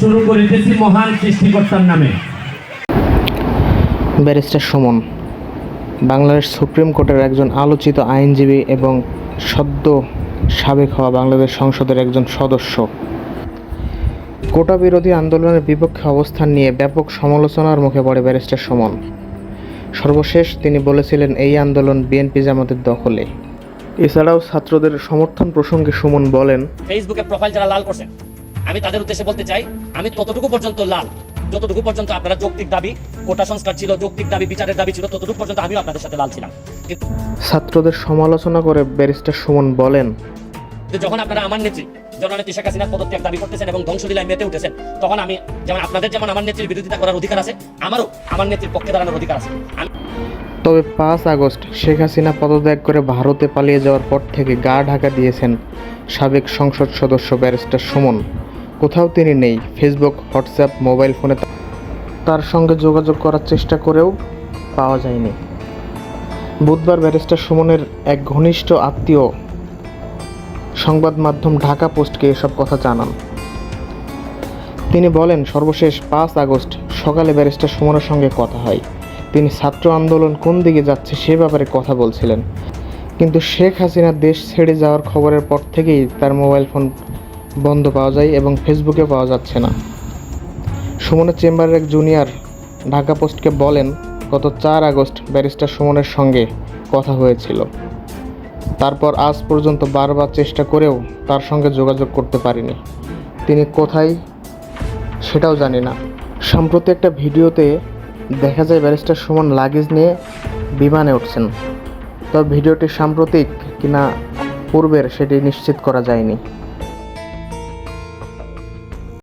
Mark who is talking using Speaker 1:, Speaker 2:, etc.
Speaker 1: শুরু করিতেছি মহান সৃষ্টিকর্তার নামে।
Speaker 2: ব্যারিস্টার সুমন বাংলাদেশ সুপ্রিম কোর্টের একজন আলোচিত আইনজীবী এবং সদ্য সাবেক হওয়া বাংলাদেশ সংসদের একজন সদস্য। কোটা বিরোধী আন্দোলনের বিপক্ষে অবস্থান নিয়ে ব্যাপক সমালোচনার মুখে পড়ে ব্যারিস্টার সুমন। সর্বশেষ তিনি বলেছিলেন এই আন্দোলন বিএনপি জামাতের দখলে। এছাড়াও ছাত্রদের সমর্থন প্রসঙ্গে সুমন বলেন
Speaker 3: ফেসবুকে প্রোফাইল যারা লাল করছেন আমি তাদের উদ্দেশ্যে বলতে চাই আমি ততটুকু পর্যন্ত লাল যতটুকু পর্যন্ত আপনারা যৌক্তিক দাবি কোটা সংস্কার ছিল যৌক্তিক দাবি বিচারের দাবি ছিল ততটুকু পর্যন্ত আমিও আপনাদের সাথে লাল ছিলাম।
Speaker 2: ছাত্রদের সমালোচনা করে ব্যারিস্টার সুমন বলেন
Speaker 3: যখন আপনারা আমার নেত্রী জননেত্রী শেখ হাসিনার পদত্যাগ দাবি করতেছেন এবং ধ্বংসলীলায় মেতে উঠেছেন তখন আমি যেমন আপনাদের যেমন আমার নেত্রীর বিরোধিতা করার অধিকার আছে আমারও আমার নেত্রীর পক্ষে দাঁড়ানোর অধিকার আছে।
Speaker 2: তবে পাঁচ আগস্ট শেখ হাসিনা পদত্যাগ করে ভারতে পালিয়ে যাওয়ার পর থেকে গা ঢাকা দিয়েছেন সাবেক সংসদ সদস্য ব্যারিস্টার সুমন। কোথাও তিনি নেই। ফেসবুক হোয়াটসঅ্যাপ মোবাইল ফোনে তার সঙ্গে যোগাযোগ করার চেষ্টা করেও পাওয়া যায়নি। বুধবার ব্যারিস্টার সুমনের এক ঘনিষ্ঠ আত্মীয় সংবাদ মাধ্যম ঢাকা পোস্টকে এসব কথা জানান। তিনি বলেন, সর্বশেষ পাঁচ আগস্ট সকালে ব্যারিস্টার সুমনের সঙ্গে কথা হয়। তিনি ছাত্র আন্দোলন কোন দিকে যাচ্ছে সে ব্যাপারে কথা বলছিলেন। কিন্তু শেখ হাসিনা দেশ ছেড়ে যাওয়ার খবরের পর থেকেই তার মোবাইল ফোন বন্ধ পাওয়া যায় এবং ফেসবুকে পাওয়া যাচ্ছে না। সুমনের চেম্বারের এক জুনিয়র ঢাকা পোস্টকে বলেন, গত চার আগস্ট ব্যারিস্টার সুমনের সঙ্গে কথা হয়েছিল। তারপর আজ পর্যন্ত বারবার চেষ্টা করেও তার সঙ্গে যোগাযোগ করতে পারিনি। তিনি কোথায় সেটাও জানি না। সম্প্রতি একটা ভিডিওতে দেখা যায় ব্যারিস্টার সুমন লাগেজ নিয়ে বিমানে উঠছেন। তবে ভিডিওটি সাম্প্রতিক কিনা পূর্বের সেটি নিশ্চিত করা যায়নি।